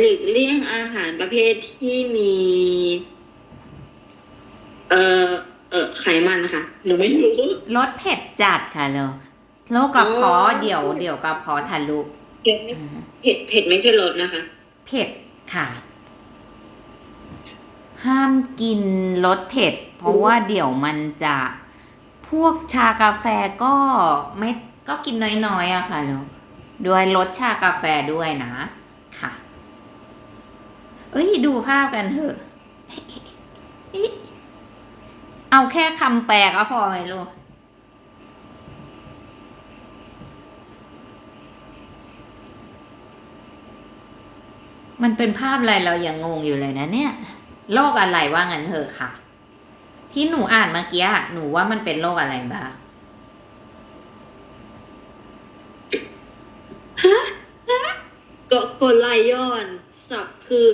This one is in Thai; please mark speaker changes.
Speaker 1: หลีกเลี่ยงอาหารประเภทที่มี เอ่อ เอ่อ ไขมันนะคะหนูไม่รู้
Speaker 2: รสเผ็ดจัดค่ะเราโรคกระเพาะ
Speaker 1: อ๋อ
Speaker 2: เดี๋ยวเดี๋ยวกระเพาะทะลุ
Speaker 1: เผ็ดไม่
Speaker 2: อ่า
Speaker 1: เผ็ดเผ็ดไม่ใช่รสนะคะ
Speaker 2: เผ็ดค่ะ ห้ามกินรสเผ็ด เพราะว่าเดี๋ยวมันจะพวกชากาแฟก็ไม่ก็กินน้อยๆอะค่ะลูกด้วยลดชากาแฟด้วยนะค่ะ เอ้ยดูภาพกันเถอะ เอาแค่คำแปลก็พอไหมลูกมันเป็นภาพอะไรเรายังงงอยู่เลยนะเนี่ยโรคอะไรว่างั้นเถอะค่ะ ที่หนูอ่านเมื่อกี้หนูว่ามันเป็นโรคอะไรบ้างฮะ
Speaker 1: ก็กดไลย้อน สับคือ